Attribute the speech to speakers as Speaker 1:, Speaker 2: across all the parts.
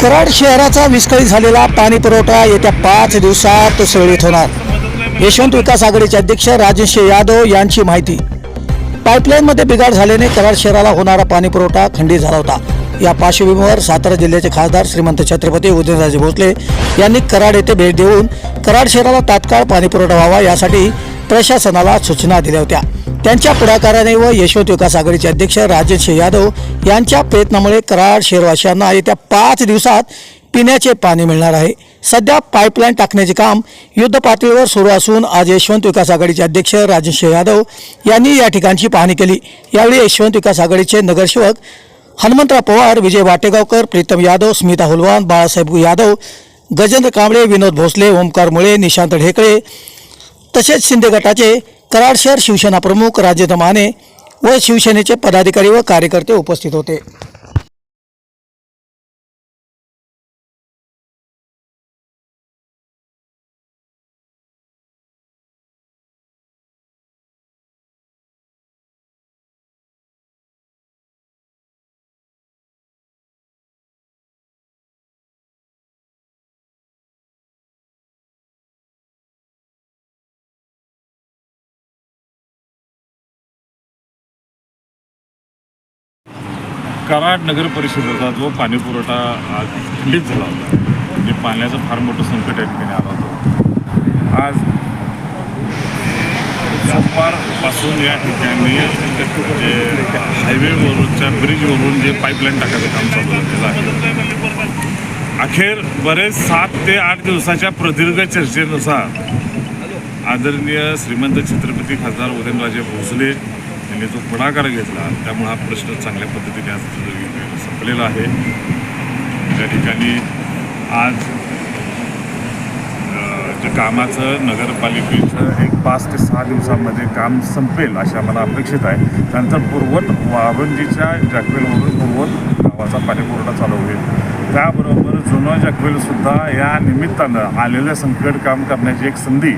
Speaker 1: कराड शहराचा विस्कळीत झालेला पाणी पुरवठा येत्या पाच दिवसात सुरळीत होणार. यशवंत विकास आघाडीचे अध्यक्ष राजेश यादव यांची माहिती. पाईपलाईनमध्ये बिघाड झाल्याने कराड शहराला होणारा पाणी पुरवठा खंडित झाला होता. या पार्श्वभूमीवर सातारा जिल्ह्याचे खासदार श्रीमंत छत्रपती उदयनराजे भोसले यांनी कराड येथे भेट देऊन कराड शहराला तात्काळ पाणी पुरवठा व्हावा यासाठी प्रशासनाला सूचना दिल्या होत्या. त्यांच्या पुढाकाराने व यशवंत विकास आघाडीचे अध्यक्ष राजेश यादव यांच्या प्रयत्नामुळे कराड शहरवासियांना येत्या पाच दिवसात पिण्याचे पाणी मिळणार आहे. सध्या पाईपलाईन टाकण्याचे काम युद्धपातळीवर सुरू असून आज यशवंत विकास आघाडीचे अध्यक्ष राजेश यादव यांनी या ठिकाणची पाहणी केली. यावेळी यशवंत विकास आघाडीचे नगरसेवक हनुमंतराव पवार विजय वाटेगावकर प्रीतम यादव स्मिता हुलवान बाळासाहेब यादव गजेंद्र कांबळे विनोद भोसले ओमकार मुळे निशांत ढेकळे तसेच शिंदे गटाचे कराड शहर शिवसेना प्रमुख राजेंद्र माने व शिवसेनेचे पदाधिकारी व कार्यकर्ते उपस्थित होते.
Speaker 2: कराड नगर परिषदेचा जो पाणी पुरवठा आज खंडित झाला होता म्हणजे पाण्याचं फार मोठं संकट या ठिकाणी आलं होतं. आज सोमवारपासून या ठिकाणी जे हायवेवरच्या ब्रिजवरून जे पाईपलाईन टाकायचं काम चालू झालेलं आहे. अखेर बरेच सात ते आठ दिवसाच्या प्रदीर्घ चर्चेनुसार आदरणीय श्रीमंत छत्रपती खासदार उदयनराजे भोसले यांनी जो पुढाकार घेतला त्यामुळे हा प्रश्न चांगल्या पद्धतीने आज संपलेला आहे. त्या ठिकाणी आज त्या जे कामाचं नगरपालिकेचं एक पाच ते सहा दिवसामध्ये काम संपेल अशा मला अपेक्षित आहे. त्यानंतर पूर्वत वाळवंजीच्या जॅकवेलवरून पूर्वत गावाचा पाणीपुरवठा चालू होईल. त्याबरोबर जुनं जॅकवेलसुद्धा या निमित्तानं आलेलं संकट काम करण्याची एक संधी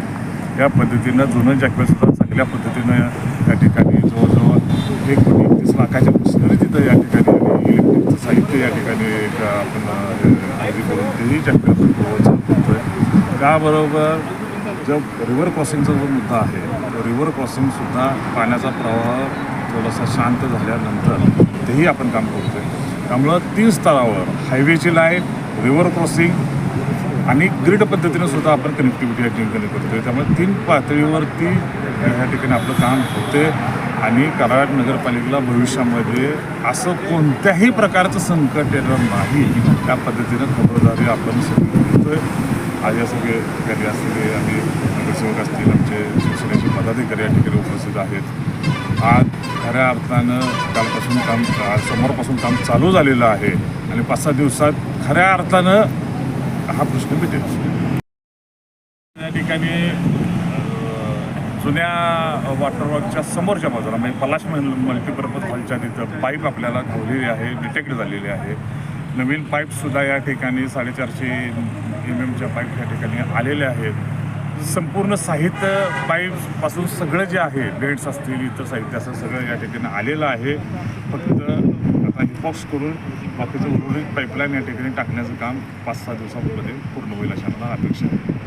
Speaker 2: या पद्धतीनं जुनं जॅकवेलसुद्धा चांगल्या पद्धतीनं या ठिकाणी जवळजवळ एक कोटी एकतीस लाखाच्या मशिनरी तिथं या ठिकाणी आणि इलेक्ट्रिकचं साहित्य या ठिकाणी एक आपण खरेदी करून तेही जॅकवेल पूर्वत त्याबरोबर जो रिव्हर क्रॉसिंगचा जो मुद्दा आहे तो रिव्हर क्रॉसिंगसुद्धा पाण्याचा प्रवाह थोडासा शांत झाल्यानंतर तेही आपण काम करतोय. त्यामुळं तीन स्तरावर हायवेची लाईन रिव्हर क्रॉसिंग आणि ग्रीड पद्धतीनं सुद्धा आपण कनेक्टिव्हिटी या ठिकाणी करतोय. त्यामुळे तीन पातळीवरती या ठिकाणी आपलं काम होते आणि कराड नगरपालिकेला भविष्यामध्ये असं कोणत्याही प्रकारचं संकट येणार नाही त्या पद्धतीनं खबरदारी आपण सगळी घेतोय. आज या सगळे ठिकाणी असलेले आणि नगरसेवक असतील आमचे शिवसेनेचे पदाधिकारी या ठिकाणी उपस्थित आहेत. आज खऱ्या अर्थानं कालपासून काम आज काम चालू झालेलं आहे. आणि पाच सहा दिवसात खऱ्या अर्थानं हा प्रश्न मिटेल. या ठिकाणी जुन्या वॉटरवर्कच्या समोरच्या बाजूला म्हणजे पलाश मल्टीपर्पज हॉलच्या तिथं पाईप आपल्याला घावलेली आहे डिटेक्ट झालेली आहे. नवीन पाईपसुद्धा या ठिकाणी साडेचारशे एम एमच्या पाईप या ठिकाणी आलेल्या आहेत. संपूर्ण साहित्य पाईपपासून सगळं जे आहे बेड्स असतील इतर साहित्य असं सगळं या ठिकाणी आलेलं आहे. फक्त आता हिपॉक्स करून बाकीचं उर्वरित पाईपलाईन या ठिकाणी टाकण्याचं काम पाच सहा दिवसामध्ये पूर्ण होईल अशा मला अपेक्षा आहे.